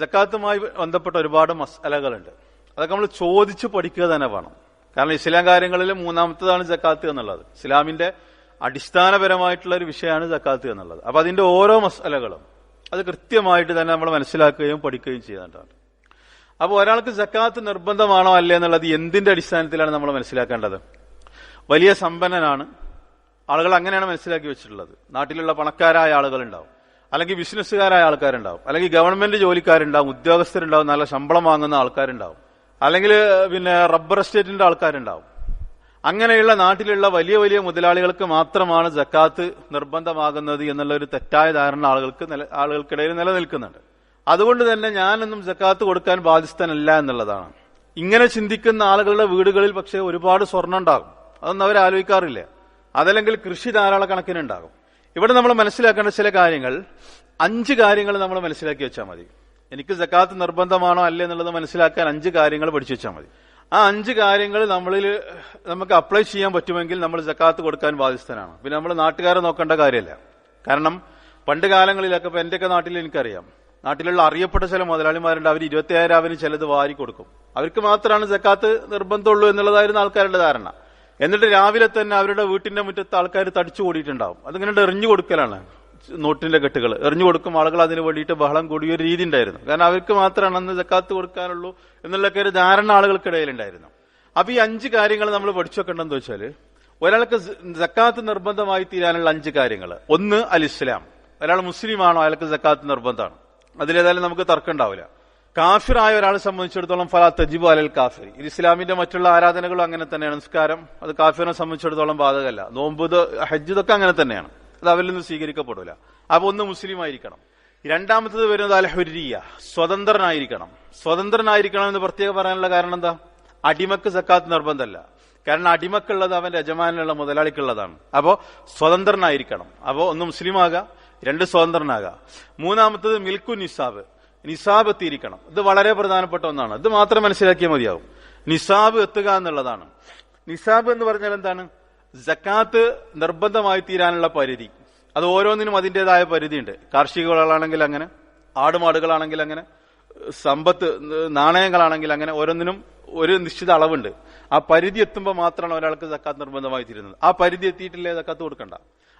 ജക്കാത്തുമായി ബന്ധപ്പെട്ട ഒരുപാട് മസാലകളുണ്ട്. അതൊക്കെ നമ്മൾ ചോദിച്ചു പഠിക്കുക തന്നെ വേണം. കാരണം ഇസ്ലാം കാര്യങ്ങളിൽ മൂന്നാമത്തതാണ് ജക്കാത്ത് എന്നുള്ളത്. ഇസ്ലാമിന്റെ അടിസ്ഥാനപരമായിട്ടുള്ള ഒരു വിഷയമാണ് ജക്കാത്ത് എന്നുള്ളത്. അപ്പൊ അതിന്റെ ഓരോ മസാലകളും അത് കൃത്യമായിട്ട് തന്നെ നമ്മൾ മനസ്സിലാക്കുകയും പഠിക്കുകയും ചെയ്യേണ്ടതാണ് അപ്പോൾ ഒരാൾക്ക് ജക്കാത്ത് നിർബന്ധമാണോ അല്ലേ എന്നുള്ളത് എന്തിന്റെ അടിസ്ഥാനത്തിലാണ് നമ്മൾ മനസ്സിലാക്കേണ്ടത്? വലിയ സമ്പന്നനാണ്. ആളുകൾ അങ്ങനെയാണ് മനസ്സിലാക്കി വെച്ചിട്ടുള്ളത്. നാട്ടിലുള്ള പണക്കാരായ ആളുകൾ ഉണ്ടാവും അല്ലെങ്കിൽ ബിസിനസ്സുകാരായ ആൾക്കാരുണ്ടാവും. അല്ലെങ്കിൽ ഗവൺമെന്റ് ജോലിക്കാരുണ്ടാവും ഉദ്യോഗസ്ഥരുണ്ടാവും നല്ല ശമ്പളം വാങ്ങുന്ന ആൾക്കാരുണ്ടാവും. അല്ലെങ്കിൽ പിന്നെ റബ്ബർ എസ്റ്റേറ്റിന്റെ ആൾക്കാരുണ്ടാവും. അങ്ങനെയുള്ള നാട്ടിലുള്ള വലിയ വലിയ മുതലാളികൾക്ക് മാത്രമാണ് ജക്കാത്ത് നിർബന്ധമാകുന്നത് എന്നുള്ള ഒരു തെറ്റായ ധാരണ ആളുകൾക്ക് ആളുകൾക്കിടയിൽ നിലനിൽക്കുന്നുണ്ട്. അതുകൊണ്ട് തന്നെ ഞാനൊന്നും ജക്കാത്ത് കൊടുക്കാൻ ബാധ്യസ്ഥനല്ല എന്നുള്ളതാണ്. ഇങ്ങനെ ചിന്തിക്കുന്ന ആളുകളുടെ വീടുകളിൽ പക്ഷേ ഒരുപാട് സ്വർണം ഉണ്ടാകും. അതൊന്നും അവർ ആലോചിക്കാറില്ല അതല്ലെങ്കിൽ കൃഷി ധാരാളക്കണക്കിനുണ്ടാകും ഇവിടെ നമ്മൾ മനസ്സിലാക്കേണ്ട ചില കാര്യങ്ങൾ അഞ്ച് കാര്യങ്ങൾ നമ്മൾ മനസ്സിലാക്കി വെച്ചാൽ മതി. എനിക്ക് ജക്കാത്ത് നിർബന്ധമാണോ അല്ലേ എന്നുള്ളത് മനസ്സിലാക്കാൻ അഞ്ച് കാര്യങ്ങൾ പഠിച്ചു വെച്ചാൽ മതി. ആ അഞ്ച് കാര്യങ്ങൾ നമ്മളിൽ നമുക്ക് അപ്ലൈ ചെയ്യാൻ പറ്റുമെങ്കിൽ നമ്മൾ ജക്കാത്ത് കൊടുക്കാൻ ബാധ്യസ്ഥനാണ്. പിന്നെ നമ്മൾ നാട്ടുകാരെ നോക്കേണ്ട കാര്യമല്ല. കാരണം പണ്ട് കാലങ്ങളിലൊക്കെ ഇപ്പൊ എന്റെയൊക്കെ നാട്ടിൽ എനിക്കറിയാം. നാട്ടിലുള്ള അറിയപ്പെട്ട ചില മുതലാളിമാരുണ്ട്. അവർ ഇരുപത്തിയായിരം അവന് ചിലത് വാരി കൊടുക്കും. അവർക്ക് മാത്രമാണ് ജക്കാത്ത് നിർബന്ധമുള്ളൂ എന്നുള്ളതായിരുന്നു ആൾക്കാരുടെ ധാരണ. എന്നിട്ട് രാവിലെ തന്നെ അവരുടെ വീട്ടിന്റെ മുറ്റത്ത് ആൾക്കാർ തടിച്ചു കൂടിയിട്ടുണ്ടാവും. അതിങ്ങനെ എറിഞ്ഞു കൊടുക്കലാണ് നോട്ടിന്റെ കെട്ടുകൾ. എറിഞ്ഞു കൊടുക്കും ആളുകൾ അതിന് വേണ്ടിയിട്ട് ബഹളം കൂടിയ ഒരു രീതി ഉണ്ടായിരുന്നു. കാരണം അവർക്ക് മാത്രമാണ് അന്ന് ജക്കാത്ത് കൊടുക്കാനുള്ളൂ എന്നുള്ളൊക്കെ ഒരു ധാരണ ആളുകൾക്കിടയിൽ ഉണ്ടായിരുന്നു അപ്പൊ ഈ അഞ്ച് കാര്യങ്ങൾ നമ്മൾ പഠിച്ചു വെക്കേണ്ടതെന്ന് വെച്ചാൽ ഒരാൾക്ക് ജക്കാത്ത് നിർബന്ധമായി തീരാനുള്ള അഞ്ച് കാര്യങ്ങൾ. ഒന്ന് അൽ ഇസ്ലാം. ഒരാൾ മുസ്ലിമാണോ അയാൾക്ക് ജക്കാത്ത് നിർബന്ധമാണ്. അതിലേതായാലും നമുക്ക് തർക്കം ഉണ്ടാവില്ല. കാഫിറായ ഒരാളെ സംബന്ധിച്ചിടത്തോളം ഫലാ തജിബു അലൽ കാഫിർ. ഇസ്ലാമിന്റെ മറ്റുള്ള ആരാധനകളും അങ്ങനെ തന്നെയാണ്. നിസ്കാരം അത് കാഫിറിനെ സംബന്ധിച്ചിടത്തോളം ബാധകമല്ല നോമ്പ് ഇത് ഹജ്ജ് ഇതൊക്കെ അങ്ങനെ തന്നെയാണ്. അത് അവരിൽ നിന്ന് സ്വീകരിക്കപ്പെടില്ല അപ്പൊ ഒന്ന് മുസ്ലിം ആയിരിക്കണം. രണ്ടാമത്തത് വരുന്നത് അൽ ഹുരിയ സ്വതന്ത്രനായിരിക്കണം. സ്വതന്ത്രനായിരിക്കണം എന്ന് പ്രത്യേകം പറയാനുള്ള കാരണം എന്താ? അടിമക്ക് സക്കാത്ത് നിർബന്ധമല്ല. കാരണം അടിമക്കുള്ളത് അവന്റെ യജമാനുള്ള മുതലാളിക്കുള്ളതാണ്. അപ്പോ സ്വതന്ത്രനായിരിക്കണം. അപ്പോ ഒന്ന് മുസ്ലിം ആകാം രണ്ട് സ്വതന്ത്രനാകാം. മൂന്നാമത്തത് മിൽക്കു നിസാബ് നിസാബ് എത്തിയിരിക്കണം. ഇത് വളരെ പ്രധാനപ്പെട്ട ഒന്നാണ്. ഇത് മാത്രം മനസ്സിലാക്കിയാൽ മതിയാവും. നിസാബ് എത്തുക എന്നുള്ളതാണ്. നിസാബ് എന്ന് പറഞ്ഞാൽ എന്താണ്? ജക്കാത്ത് നിർബന്ധമായി തീരാനുള്ള പരിധി. അത് ഓരോന്നിനും അതിന്റെതായ പരിധിയുണ്ട്. കാർഷിക വിളകളാണെങ്കിൽ അങ്ങനെ ആടുമാടുകളാണെങ്കിൽ അങ്ങനെ സമ്പത്ത് നാണയങ്ങളാണെങ്കിൽ അങ്ങനെ ഓരോന്നിനും ഒരു നിശ്ചിത അളവുണ്ട്. ആ പരിധി എത്തുമ്പോൾ മാത്രമാണ് ഒരാൾക്ക് ജക്കാത്ത് നിർബന്ധമായി തീരുന്നത്. ആ പരിധി എത്തിയിട്ടില്ലേ ജക്കാത്ത് കൊടുക്കണ്ട.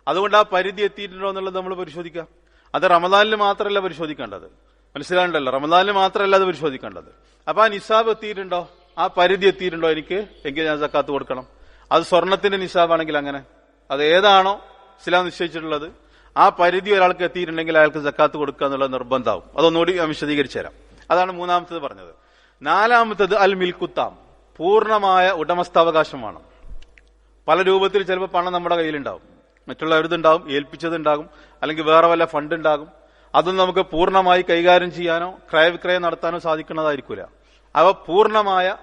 അതുകൊണ്ട് ആ പരിധി എത്തിയിട്ടുണ്ടോ എന്നുള്ളത് നമ്മൾ പരിശോധിക്കാം അത് റമദാനിൽ മാത്രമല്ല പരിശോധിക്കേണ്ടത്. മനസ്സിലാകണ്ടല്ലോ? റമദാനിൽ മാത്രമല്ല അത് പരിശോധിക്കേണ്ടത്. അപ്പൊ ആ നിസാബ് എത്തിയിട്ടുണ്ടോ? ആ പരിധി എത്തിയിട്ടുണ്ടോ എനിക്ക്? എങ്കിൽ ഞാൻ സക്കാത്ത് കൊടുക്കണം. അത് സ്വർണത്തിന്റെ നിസാബാണെങ്കിൽ അങ്ങനെ. അത് ഏതാണോ ഇസ്ലാം നിശ്ചയിച്ചിട്ടുള്ളത്. ആ പരിധി ഒരാൾക്ക് എത്തിയിട്ടുണ്ടെങ്കിൽ അയാൾക്ക് സക്കാത്ത് കൊടുക്കുക എന്നുള്ള നിർബന്ധമാവും. അതൊന്നുകൂടി ഞാൻ വിശദീകരിച്ചു തരാം. അതാണ് മൂന്നാമത്തത് പറഞ്ഞത്. നാലാമത്തത് അൽ മിൽക്കുത്താം പൂർണമായ ഉടമസ്ഥാവകാശമാണ്. പല രൂപത്തിൽ ചിലപ്പോൾ പണം നമ്മുടെ കയ്യിലുണ്ടാവും. മറ്റുള്ളവരുതുണ്ടാവും ഏൽപ്പിച്ചതുണ്ടാകും അല്ലെങ്കിൽ വേറെ വല്ല ഫണ്ട് ഉണ്ടാകും. അതൊന്നും നമുക്ക് പൂർണമായി കൈകാര്യം ചെയ്യാനോ ക്രയവിക്രയം നടത്താനോ സാധിക്കുന്നതായിരിക്കില്ല അവ പൂർണമായ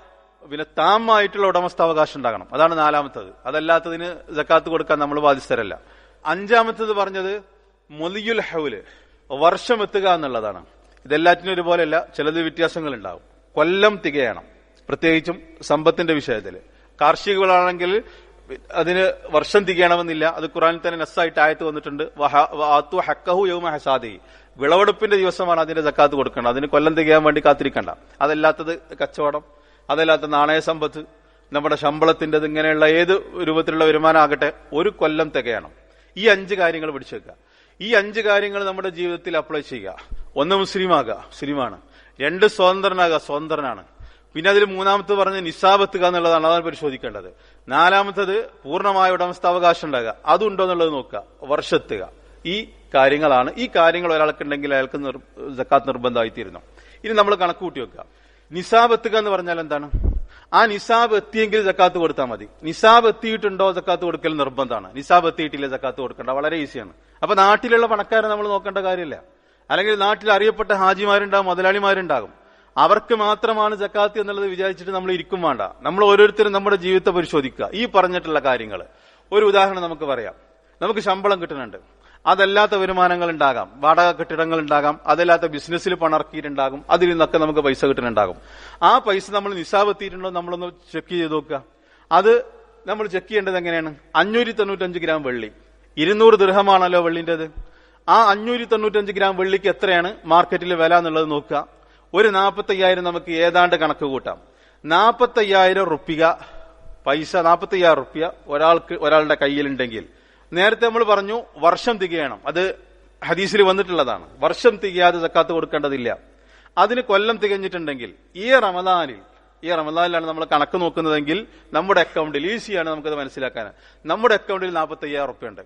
പിന്നെ താമായിട്ടുള്ള ഉടമസ്ഥാവകാശം ഉണ്ടാകണം. അതാണ് നാലാമത്തത്. അതല്ലാത്തതിന് ജക്കാത്ത് കൊടുക്കാൻ നമ്മൾ ബാധ്യസ്ഥരല്ല. അഞ്ചാമത്തത് പറഞ്ഞത് മൊലിയുൽ ഹൗൽ വർഷം എത്തുക എന്നുള്ളതാണ്. ഇതെല്ലാറ്റിനും ഒരുപോലെയല്ല ചിലത് വ്യത്യാസങ്ങൾ ഉണ്ടാകും കൊല്ലം തികയണം. പ്രത്യേകിച്ചും സമ്പത്തിന്റെ വിഷയത്തിൽ കാർഷിക വിളാണെങ്കിൽ അതിന് വർഷം തികയണമെന്നില്ല. അത് ഖുറാനിൽ തന്നെ നസ്സായിട്ട് ആയത്ത് വന്നിട്ടുണ്ട്. ഹക്കഹു യൗമ ഹസാദി. വിളവെടുപ്പിന്റെ ദിവസമാണ് അതിന്റെ ജക്കാത്ത് കൊടുക്കേണ്ടത്. അതിന് കൊല്ലം തികയാൻ വേണ്ടി കാത്തിരിക്കണ്ട. അതല്ലാത്തത് കച്ചവടം അതല്ലാത്ത നാണയ സമ്പത്ത് നമ്മുടെ ശമ്പളത്തിന്റെത് ഇങ്ങനെയുള്ള ഏത് രൂപത്തിലുള്ള വരുമാനം ആകട്ടെ ഒരു കൊല്ലം തികയണം. ഈ അഞ്ച് കാര്യങ്ങൾ പിടിച്ചേക്കുക. ഈ അഞ്ച് കാര്യങ്ങൾ നമ്മുടെ ജീവിതത്തിൽ അപ്ലൈ ചെയ്യുക. ഒന്ന് മുസ്ലിം മുസ്ലിമാകുക മുസ്ലിമാണ്. രണ്ട് സ്വതന്ത്രനാകുക സ്വതന്ത്രനാണ്. പിന്നെ അതിൽ മൂന്നാമത്തെ പറഞ്ഞ് നിസാബെത്തുക എന്നുള്ളതാണ് അതാണ് പരിശോധിക്കേണ്ടത്. നാലാമത്തത് പൂർണമായ ഉടമസ്ഥാവകാശം ഉണ്ടാകുക അതുണ്ടോ എന്നുള്ളത് നോക്കുക. വർഷത്തുക. ഈ കാര്യങ്ങളാണ്. ഈ കാര്യങ്ങൾ ഒരാൾക്കുണ്ടെങ്കിൽ അയാൾക്ക് ജക്കാത്ത് നിർബന്ധമായിത്തീരുന്നു. ഇനി നമ്മൾ കണക്ക് കൂട്ടി വെക്കുക. നിസാബ് എത്തുക എന്ന് പറഞ്ഞാൽ എന്താണ്? ആ നിസാബ് എത്തിയെങ്കിൽ ജക്കാത്ത് കൊടുത്താൽ മതി. നിസാബ് എത്തിയിട്ടുണ്ടോ ജക്കാത്ത് കൊടുക്കൽ നിർബന്ധമാണ്. നിസാബ് എത്തിയിട്ടില്ല ജക്കാത്ത് കൊടുക്കേണ്ട. വളരെ ഈസിയാണ്. അപ്പൊ നാട്ടിലുള്ള പണക്കാരെ നമ്മൾ നോക്കേണ്ട കാര്യമില്ല. അല്ലെങ്കിൽ നാട്ടിൽ അറിയപ്പെട്ട ഹാജിമാരുണ്ടാകും മുതലാളിമാരുണ്ടാകും. അവർക്ക് മാത്രമാണ് ജക്കാത്ത് എന്നുള്ളത് വിചാരിച്ചിട്ട് നമ്മൾ ഇരിക്കും വേണ്ട. നമ്മൾ ഓരോരുത്തരും നമ്മുടെ ജീവിതത്തെ പരിശോധിക്കുക. ഈ പറഞ്ഞിട്ടുള്ള കാര്യങ്ങൾ ഒരു ഉദാഹരണം നമുക്ക് പറയാം. നമുക്ക് ശമ്പളം കിട്ടുന്നുണ്ട്. അതല്ലാത്ത വരുമാനങ്ങൾ ഉണ്ടാകാം. വാടക കെട്ടിടങ്ങൾ ഉണ്ടാകാം. അതല്ലാത്ത ബിസിനസ്സിൽ പണർക്കിയിട്ടുണ്ടാകും അതിൽ നിന്നൊക്കെ നമുക്ക് പൈസ കിട്ടുന്നുണ്ടാകും. ആ പൈസ നമ്മൾ നിസാബ് എത്തിയിട്ടുണ്ടോ നമ്മളൊന്ന് ചെക്ക് ചെയ്ത് നോക്കുക. അത് നമ്മൾ ചെക്ക് ചെയ്യേണ്ടത് എങ്ങനെയാണ്? അഞ്ഞൂറ്റി തൊണ്ണൂറ്റഞ്ച് ഗ്രാം വെള്ളി. ഇരുന്നൂറ് ദൃഹമാണല്ലോ വെള്ളിന്റെത് ആ അഞ്ഞൂറ്റി തൊണ്ണൂറ്റഞ്ച് ഗ്രാം വെള്ളിക്ക് എത്രയാണ്? മാർക്കറ്റിൽ വില എന്നുള്ളത് നോക്കുക. ഒരു നാൽപ്പത്തയ്യായിരം നമുക്ക് ഏതാണ്ട് കണക്ക് കൂട്ടാം. നാൽപ്പത്തയ്യായിരം റുപ്യ പൈസ നാൽപ്പത്തയ്യായിരം റുപ്യ ഒരാൾക്ക് ഒരാളുടെ കയ്യിലുണ്ടെങ്കിൽ. നേരത്തെ നമ്മൾ പറഞ്ഞു വർഷം തികയണം. അത് ഹദീസിൽ വന്നിട്ടുള്ളതാണ്. വർഷം തികയാതെ സക്കാത്ത് കൊടുക്കേണ്ടതില്ല. അതിന് കൊല്ലം തികഞ്ഞിട്ടുണ്ടെങ്കിൽ ഈ റമദാനിൽ ഈ റമദാനിലാണ് നമ്മൾ കണക്ക് നോക്കുന്നതെങ്കിൽ നമ്മുടെ അക്കൗണ്ടിൽ ഈസിയാണ് നമുക്കത് മനസ്സിലാക്കാൻ. നമ്മുടെ അക്കൗണ്ടിൽ നാൽപ്പത്തയ്യായിരം റുപ്യ ഉണ്ട്.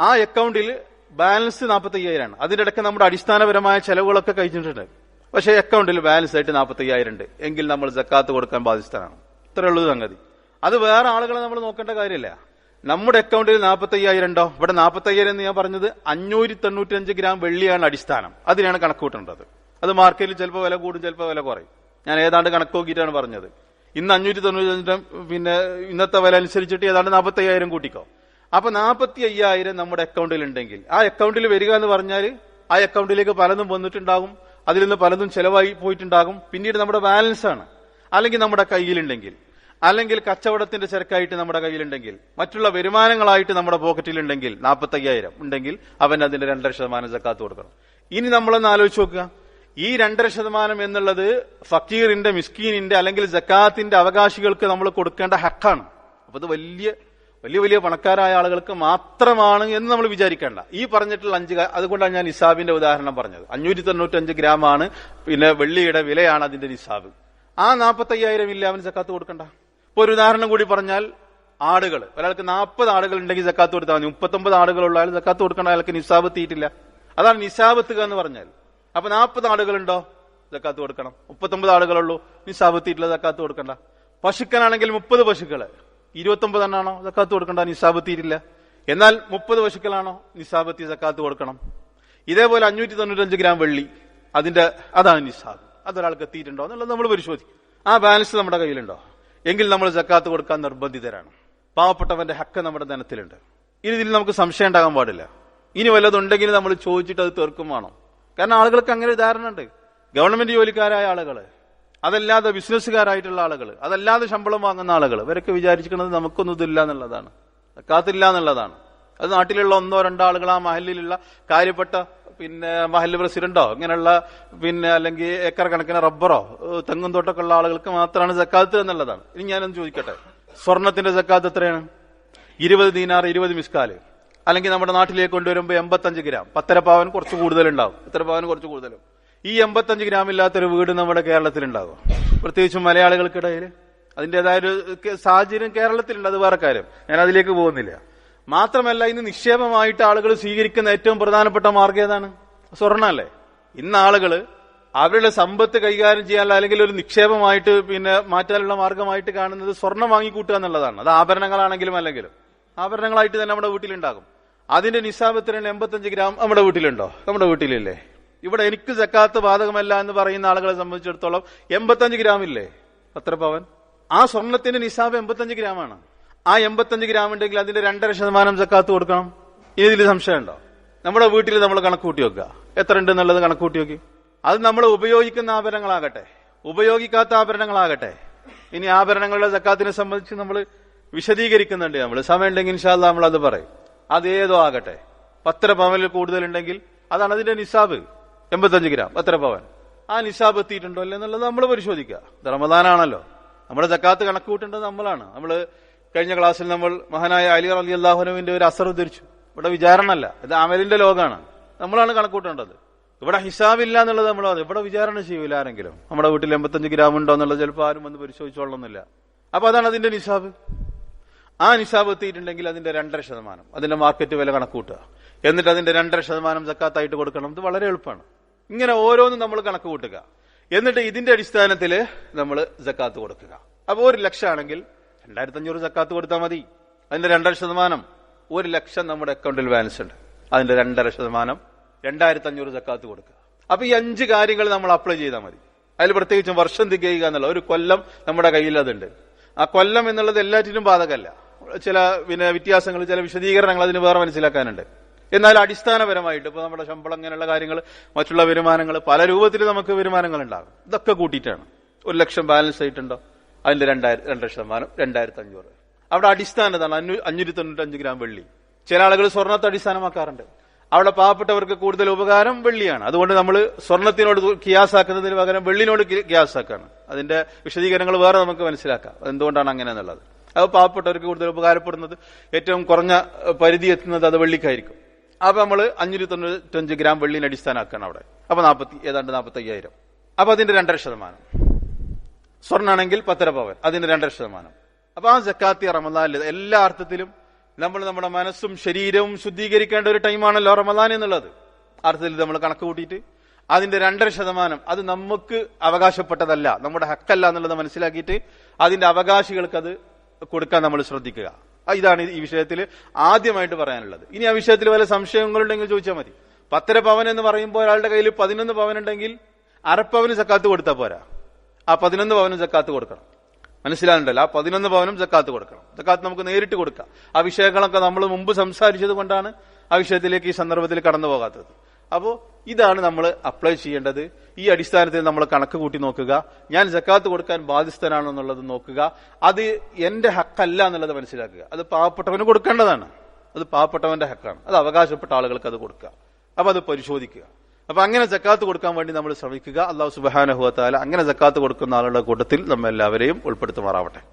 ആ അക്കൗണ്ടിൽ ബാലൻസ് നാൽപ്പത്തയ്യായിരമാണ് അതിന്റെ ഇടയ്ക്ക് നമ്മുടെ അടിസ്ഥാനപരമായ ചെലവുകളൊക്കെ കഴിഞ്ഞിട്ടുണ്ട്. പക്ഷേ അക്കൗണ്ടിൽ ബാലൻസ് ആയിട്ട് നാൽപ്പത്തയ്യായിരം ഉണ്ട് എങ്കിൽ നമ്മൾ ജക്കാത്ത് കൊടുക്കാൻ ബാധ്യസ്ഥനാണ്. ഉള്ളൂ സംഗതി. അത് വേറെ ആളുകളെ നമ്മൾ നോക്കേണ്ട കാര്യമില്ല. നമ്മുടെ അക്കൗണ്ടിൽ നാൽപ്പത്തയ്യായിരം ഉണ്ടോ ഇവിടെ നാൽപ്പത്തയ്യായിരം എന്ന് ഞാൻ പറഞ്ഞത് അഞ്ഞൂറ്റി തൊണ്ണൂറ്റി അഞ്ച് ഗ്രാം വെള്ളിയാണ് അടിസ്ഥാനം. അതിനാണ് കണക്ക് കൂട്ടേണ്ടത് അത് മാർക്കറ്റിൽ ചിലപ്പോൾ വില കൂടും ചിലപ്പോൾ വില കുറയും. ഞാൻ ഏതാണ്ട് കണക്ക് നോക്കിയിട്ടാണ് പറഞ്ഞത്. ഇന്ന് അഞ്ഞൂറ്റി തൊണ്ണൂറ്റി അഞ്ചിന്റെ പിന്നെ ഇന്നത്തെ വില അനുസരിച്ചിട്ട് ഏതാണ്ട് നാൽപ്പത്തി അയ്യായിരം കൂട്ടിക്കോ. അപ്പൊ നാൽപ്പത്തി അയ്യായിരം നമ്മുടെ അക്കൗണ്ടിൽ ഉണ്ടെങ്കിൽ ആ അക്കൗണ്ടിൽ വരിക എന്ന് പറഞ്ഞാൽ ആ അക്കൗണ്ടിലേക്ക് പലതും വന്നിട്ടുണ്ടാകും. അതിൽ നിന്ന് പലതും ചെലവായി പോയിട്ടുണ്ടാകും. പിന്നീട് നമ്മുടെ ബാലൻസ് ആണ്. അല്ലെങ്കിൽ നമ്മുടെ കയ്യിലുണ്ടെങ്കിൽ. അല്ലെങ്കിൽ കച്ചവടത്തിന്റെ ചരക്കായിട്ട് നമ്മുടെ കയ്യിലുണ്ടെങ്കിൽ. മറ്റുള്ള വരുമാനങ്ങളായിട്ട് നമ്മുടെ പോക്കറ്റിലുണ്ടെങ്കിൽ നാൽപ്പത്തി അയ്യായിരം ഉണ്ടെങ്കിൽ അവൻ അതിന്റെ രണ്ടര ശതമാനം ജക്കാത്ത് കൊടുക്കണം. ഇനി നമ്മളൊന്ന് ആലോചിച്ച് നോക്കുക. ഈ രണ്ടര ശതമാനം എന്നുള്ളത് ഫക്കീറിന്റെ മിസ്കീനിന്റെ അല്ലെങ്കിൽ ജക്കാത്തിന്റെ അവകാശികൾക്ക് നമ്മൾ കൊടുക്കേണ്ട ഹക്കാണ്. അപ്പൊ ഇത് വലിയ വലിയ വലിയ പണക്കാരായ ആളുകൾക്ക് മാത്രമാണ് എന്ന് നമ്മൾ വിചാരിക്കേണ്ട. ഈ പറഞ്ഞിട്ടുള്ള അഞ്ച് അതുകൊണ്ടാണ് ഞാൻ നിസാബിന്റെ ഉദാഹരണം പറഞ്ഞത്. അഞ്ഞൂറ്റി തൊണ്ണൂറ്റഞ്ച് ഗ്രാമാണ് പിന്നെ വെള്ളിയുടെ വിലയാണ് അതിന്റെ നിസാബ്. ആ നാൽപ്പത്തി അയ്യായിരം ഇല്ല അവന് ജക്കാത്ത് കൊടുക്കണ്ട? ഇപ്പൊ ഒരു ഉദാഹരണം കൂടി പറഞ്ഞാൽ ആടുകൾ. ഒരാൾക്ക് നാൽപ്പത് ആടുകൾ ഉണ്ടെങ്കിൽ ജക്കാത്ത് കൊടുത്താൽ മതി. മുപ്പത്തൊമ്പത് ആടുകൾ ഉള്ള ആൾ ജക്കാത്ത് കൊടുക്കേണ്ട അയാൾക്ക് നിസാബ് എത്തിയിട്ടില്ല. അതാണ് നിസാബത്തുക എന്ന് പറഞ്ഞാൽ. അപ്പൊ നാൽപ്പത് ആടുകളുണ്ടോ? ജക്കാത്ത് കൊടുക്കണം. മുപ്പത്തൊമ്പത് ആടുകളുള്ളൂ നിസാബ് എത്തിയിട്ടില്ല ജക്കാത്ത് കൊടുക്കണ്ട. പശുക്കനാണെങ്കിൽ മുപ്പത് പശുക്കൾ. ഇരുപത്തൊമ്പത് എണ്ണാണോ ജക്കാത്ത് കൊടുക്കണ്ട? നിസാബ് തീരില്ല. എന്നാൽ മുപ്പത് പശുക്കളാണോ നിസാബത്തി സക്കാത്ത് കൊടുക്കണം? ഇതേപോലെ അഞ്ഞൂറ്റി തൊണ്ണൂറ്റഞ്ച് ഗ്രാം വെള്ളി. അതിന്റെ അതാണ് നിസാബ്. അതൊരാൾക്ക് എത്തിയിട്ടുണ്ടോ എന്നുള്ളത് നമ്മൾ പരിശോധിക്കും. ആ ബാലൻസ് നമ്മുടെ കയ്യിലുണ്ടോ? എങ്കിൽ നമ്മൾ ജക്കാത്ത് കൊടുക്കാൻ നിർബന്ധിതരാണ്. പാവപ്പെട്ടവന്റെ ഹക്ക് നമ്മുടെ ധനത്തിലുണ്ട്. ഇനി ഇതിൽ നമുക്ക് സംശയം ഉണ്ടാകാൻ പാടില്ല. ഇനി വല്ലതുണ്ടെങ്കിൽ നമ്മൾ ചോദിച്ചിട്ട് അത് തീർക്കും വേണം. കാരണം ആളുകൾക്ക് അങ്ങനെ ഒരു ധാരണ ഉണ്ട്. ഗവൺമെന്റ് ജോലിക്കാരായ ആളുകൾ അതല്ലാതെ ബിസിനസ്സുകാരായിട്ടുള്ള ആളുകൾ അതല്ലാതെ ശമ്പളം വാങ്ങുന്ന ആളുകൾ ഇവരൊക്കെ വിചാരിക്കുന്നത് നമുക്കൊന്നും ഇതില്ല എന്നുള്ളതാണ്. കാത്തില്ല എന്നുള്ളതാണ്. അത് നാട്ടിലുള്ള ഒന്നോ രണ്ടോ ആളുകൾ ആ മഹലിലുള്ള കാര്യപ്പെട്ട പിന്നെ മഹൽ പ്രസിഡന്റോ ഇങ്ങനെയുള്ള പിന്നെ അല്ലെങ്കിൽ ഏക്കർ കണക്കിന് റബ്ബറോ തെങ്ങും തോട്ടൊക്കെ ഉള്ള ആളുകൾക്ക് മാത്രമാണ് ജക്കാത്ത് എന്നുള്ളതാണ്. ഇനി ഞാനൊന്ന് ചോദിക്കട്ടെ. സ്വർണത്തിന്റെ ജക്കാത്ത് എത്രയാണ്? ഇരുപത് ദീനാർ ഇരുപത് മിസ്കാൽ. അല്ലെങ്കിൽ നമ്മുടെ നാട്ടിലേക്ക് കൊണ്ടുവരുമ്പോൾ എൺപത്തഞ്ച് ഗ്രാം. പത്തര പാവൻ കുറച്ച് കൂടുതലുണ്ടാവും. ഇത്ര പാവൻ കുറച്ച് കൂടുതലും? ഈ എൺപത്തഞ്ച് ഗ്രാം ഇല്ലാത്തൊരു വീട് നമ്മുടെ കേരളത്തിൽ കേരളത്തിലുണ്ടാകും. പ്രത്യേകിച്ചും മലയാളികൾക്കിടയിൽ അതിന്റെതായ ഒരു സാഹചര്യം കേരളത്തിലുണ്ട് അത് വേറെ കാര്യം. ഞാൻ അതിലേക്ക് പോകുന്നില്ല. മാത്രമല്ല ഇന്ന് നിക്ഷേപമായിട്ട് ആളുകൾ സ്വീകരിക്കുന്ന ഏറ്റവും പ്രധാനപ്പെട്ട മാർഗം ഏതാണ്? സ്വർണല്ലേ ഇന്ന് ആളുകൾ അവരുടെ സമ്പത്ത് കൈകാര്യം ചെയ്യാനുള്ള അല്ലെങ്കിൽ ഒരു നിക്ഷേപമായിട്ട് പിന്നെ മാറ്റാനുള്ള മാർഗമായിട്ട് കാണുന്നത് സ്വർണം വാങ്ങിക്കൂട്ടുക എന്നുള്ളതാണ്. അത് ആഭരണങ്ങളാണെങ്കിലും അല്ലെങ്കിലും. ആഭരണങ്ങളായിട്ട് തന്നെ നമ്മുടെ വീട്ടിലുണ്ടാകും. അതിന്റെ നിസാബത്തിന് എൺപത്തഞ്ച് ഗ്രാം നമ്മുടെ വീട്ടിലുണ്ടോ? നമ്മുടെ വീട്ടിലില്ലേ? ഇവിടെ എനിക്ക് ജക്കാത്ത് ബാധകമല്ല എന്ന് പറയുന്ന ആളുകളെ സംബന്ധിച്ചിടത്തോളം എൺപത്തഞ്ച് ഗ്രാം ഇല്ലേ? പത്ര പവൻ? ആ സ്വർണത്തിന്റെ നിസാബ് എൺപത്തഞ്ച് ഗ്രാമാണ് ആ എൺപത്തഞ്ച് ഗ്രാം ഉണ്ടെങ്കിൽ അതിന്റെ രണ്ടര ശതമാനം ജക്കാത്ത് കൊടുക്കണം? ഇനി ഇതിൽ സംശയമുണ്ടോ? നമ്മുടെ വീട്ടിൽ നമ്മൾ കണക്ക് കൂട്ടി വെക്കുക. എത്ര ഉണ്ട് എന്നുള്ളത് കണക്ക് കൂട്ടി വെക്കി. അത് നമ്മൾ ഉപയോഗിക്കുന്ന ആഭരണങ്ങളാകട്ടെ. ഉപയോഗിക്കാത്ത ആഭരണങ്ങളാകട്ടെ. ഇനി ആഭരണങ്ങളുടെ ജക്കാത്തിനെ സംബന്ധിച്ച് നമ്മൾ വിശദീകരിക്കുന്നുണ്ട് നമ്മൾ. സമയമുണ്ടെങ്കിൽ ഇൻഷാല്ല നമ്മൾ അത് പറയും. അത് ഏതോ ആകട്ടെ. പത്തര പവനിൽ കൂടുതലുണ്ടെങ്കിൽ അതാണ് അതിന്റെ നിസാബ്. എൺപത്തഞ്ച് ഗ്രാം. എത്ര പവൻ? ആ നിസാബ് എത്തിയിട്ടുണ്ടോ അല്ലേ എന്നുള്ളത് നമ്മൾ പരിശോധിക്കുക. റമദാനാണല്ലോ. നമ്മുടെ ജക്കാത്ത് കണക്ക് കൂട്ടേണ്ടത് നമ്മളാണ്. നമ്മൾ കഴിഞ്ഞ ക്ലാസ്സിൽ നമ്മൾ മഹാനായ അലി അലി അള്ളാഹുനുവിന്റെ ഒരു അസർ ഉദ്ധരിച്ചു. ഇവിടെ വിചാരണ അല്ല ഇത് അമലിന്റെ ലോകമാണ് നമ്മളാണ് കണക്കൂട്ടേണ്ടത് ഇവിടെ ഹിസാബില്ല എന്നുള്ളത് നമ്മൾ ഇവിടെ വിചാരണ ചെയ്യൂല ആരെങ്കിലും. നമ്മുടെ വീട്ടിൽ എൺപത്തഞ്ച് ഗ്രാം ഉണ്ടോ എന്നുള്ളത് ചിലപ്പോൾ ആരും വന്ന് പരിശോധിച്ചോളണമെന്നില്ല അപ്പൊ അതാണ് അതിന്റെ നിസാബ് ആ നിസാബ് എത്തിയിട്ടുണ്ടെങ്കിൽ അതിന്റെ രണ്ടര ശതമാനം. അതിന്റെ മാർക്കറ്റ് വില കണക്കൂട്ടുക എന്നിട്ട് അതിന്റെ രണ്ടര ശതമാനം ജക്കാത്തായിട്ട് കൊടുക്കണം. ഇത് വളരെ എളുപ്പമാണ്. ഇങ്ങനെ ഓരോന്നും നമ്മൾ കണക്ക് കൂട്ടുക. എന്നിട്ട് ഇതിന്റെ അടിസ്ഥാനത്തിൽ നമ്മൾ ജക്കാത്ത് കൊടുക്കുക. അപ്പോൾ ഒരു ലക്ഷമാണെങ്കിൽ രണ്ടായിരത്തി അഞ്ഞൂറ് ജക്കാത്ത് കൊടുത്താൽ മതി. അതിന്റെ രണ്ടര ശതമാനം. ഒരു ലക്ഷം നമ്മുടെ അക്കൗണ്ടിൽ ബാലൻസ് ഉണ്ട്. അതിന്റെ രണ്ടര ശതമാനം രണ്ടായിരത്തി അഞ്ഞൂറ് ജക്കാത്ത് കൊടുക്കുക. അപ്പൊ ഈ അഞ്ച് കാര്യങ്ങൾ നമ്മൾ അപ്ലൈ ചെയ്താൽ മതി. അതിൽ പ്രത്യേകിച്ചും വർഷം തികയുക എന്നുള്ള ഒരു കൊല്ലം നമ്മുടെ കയ്യിൽ അതുണ്ട്. ആ കൊല്ലം എന്നുള്ളത് എല്ലാറ്റിനും ബാധകമല്ല. ചില പിന്നെ വ്യത്യാസങ്ങൾ ചില വിശദീകരണങ്ങൾ അതിന് വേറെ മനസ്സിലാക്കാനുണ്ട്. എന്നാൽ അടിസ്ഥാനപരമായിട്ട് ഇപ്പൊ നമ്മുടെ ശമ്പളം അങ്ങനെയുള്ള കാര്യങ്ങൾ മറ്റുള്ള വരുമാനങ്ങൾ പല രൂപത്തിൽ നമുക്ക് വരുമാനങ്ങൾ ഉണ്ടാകും. ഇതൊക്കെ കൂട്ടിയിട്ടാണ്. ഒരു ലക്ഷം ബാലൻസ് ആയിട്ടുണ്ടോ? അതിന്റെ രണ്ടായിരം രണ്ടര ശതമാനം രണ്ടായിരത്തി അഞ്ഞൂറ് അവിടെ അടിസ്ഥാനതാണ് അഞ്ഞൂ അഞ്ഞൂറ്റി തൊണ്ണൂറ്റഞ്ച് ഗ്രാം വെള്ളി. ചില ആളുകൾ സ്വർണത്തെ അടിസ്ഥാനമാക്കാറുണ്ട്. അവിടെ പാവപ്പെട്ടവർക്ക് കൂടുതൽ ഉപകാരം വെള്ളിയാണ്. അതുകൊണ്ട് നമ്മൾ സ്വർണത്തിനോട് കിയാസാക്കുന്നതിന് പകരം വെള്ളിനോട് കിയാസാക്കാണ്. അതിന്റെ വിശദീകരണങ്ങൾ വേറെ നമുക്ക് മനസ്സിലാക്കാം. എന്തുകൊണ്ടാണ് അങ്ങനെ എന്നുള്ളത് അത് പാവപ്പെട്ടവർക്ക് കൂടുതൽ ഉപകാരപ്പെടുന്നത് ഏറ്റവും കുറഞ്ഞ പരിധി എത്തുന്നത് അത് വെള്ളിക്കായിരിക്കും. അപ്പൊ നമ്മൾ അഞ്ഞൂറ്റി തൊണ്ണൂറ്റഞ്ച് ഗ്രാം വെള്ളിനെ അടിസ്ഥാനമാക്കണം അവിടെ. അപ്പൊ നാൽപ്പത്തി ഏതാണ്ട് നാൽപ്പത്തി അയ്യായിരം അപ്പൊ അതിന്റെ രണ്ടര ശതമാനം. സ്വർണാണെങ്കിൽ പത്തര പവൻ. അതിന്റെ രണ്ടര ശതമാനം. അപ്പൊ ആ ജക്കാത്തി റമദാനിൽ എല്ലാ അർത്ഥത്തിലും നമ്മൾ നമ്മുടെ മനസ്സും ശരീരവും ശുദ്ധീകരിക്കേണ്ട ഒരു ടൈമാണല്ലോ റമദാൻ എന്നുള്ളത്. അർത്ഥത്തിൽ നമ്മൾ കണക്ക് കൂട്ടിയിട്ട് അതിന്റെ രണ്ടര ശതമാനം അത് നമുക്ക് അവകാശപ്പെട്ടതല്ല നമ്മുടെ ഹക്കല്ല എന്നുള്ളത് മനസ്സിലാക്കിയിട്ട് അതിന്റെ അവകാശികൾക്ക് അത് കൊടുക്കാൻ നമ്മൾ ശ്രദ്ധിക്കുക. ഇതാണ് ഈ വിഷയത്തിൽ ആദ്യമായിട്ട് പറയാനുള്ളത്. ഇനി ആ വിഷയത്തിൽ വല്ല സംശയങ്ങളുണ്ടെങ്കിൽ ചോദിച്ചാൽ മതി. പത്തര പവൻ എന്ന് പറയുമ്പോൾ ഒരാളുടെ കയ്യിൽ പതിനൊന്ന് പവൻ ഉണ്ടെങ്കിൽ അരപ്പവന് സക്കാത്ത് കൊടുത്താൽ പോരാ. ആ പതിനൊന്ന് പവനും സക്കാത്ത് കൊടുക്കണം. മനസ്സിലാകുന്നുണ്ടല്ലോ ആ പതിനൊന്ന് പവനും സക്കാത്ത് കൊടുക്കണം. സക്കാത്ത് നമുക്ക് നേരിട്ട് കൊടുക്കാം. ആ വിഷയങ്ങളൊക്കെ നമ്മൾ മുമ്പ് സംസാരിച്ചത് കൊണ്ടാണ് ആ വിഷയത്തിലേക്ക് ഈ സന്ദർഭത്തിൽ കടന്നു പോകാത്തത് അപ്പോൾ ഇതാണ് നമ്മൾ അപ്ലൈ ചെയ്യേണ്ടത്. ഈ അടിസ്ഥാനത്തിൽ നമ്മൾ കണക്ക് കൂട്ടി നോക്കുക. ഞാൻ ജക്കാത്ത് കൊടുക്കാൻ ബാധ്യസ്ഥനാണെന്നുള്ളത് നോക്കുക. അത് എന്റെ ഹക്കല്ല എന്നുള്ളത് മനസ്സിലാക്കുക. അത് പാവപ്പെട്ടവന് കൊടുക്കേണ്ടതാണ്. അത് പാവപ്പെട്ടവന്റെ ഹക്കാണ്. അത് അവകാശപ്പെട്ട ആളുകൾക്ക് അത് കൊടുക്കുക. അപ്പൊ അത് പരിശോധിക്കുക. അപ്പൊ അങ്ങനെ ജക്കാത്ത് കൊടുക്കാൻ വേണ്ടി നമ്മൾ ശ്രമിക്കുക. അള്ളാഹു സുബാനഹുഅത്താല അങ്ങനെ ജക്കാത്ത് കൊടുക്കുന്ന ആളുകളുടെ കൂട്ടത്തിൽ നമ്മെല്ലാവരെയും ഉൾപ്പെടുത്തുമാറാവട്ടെ.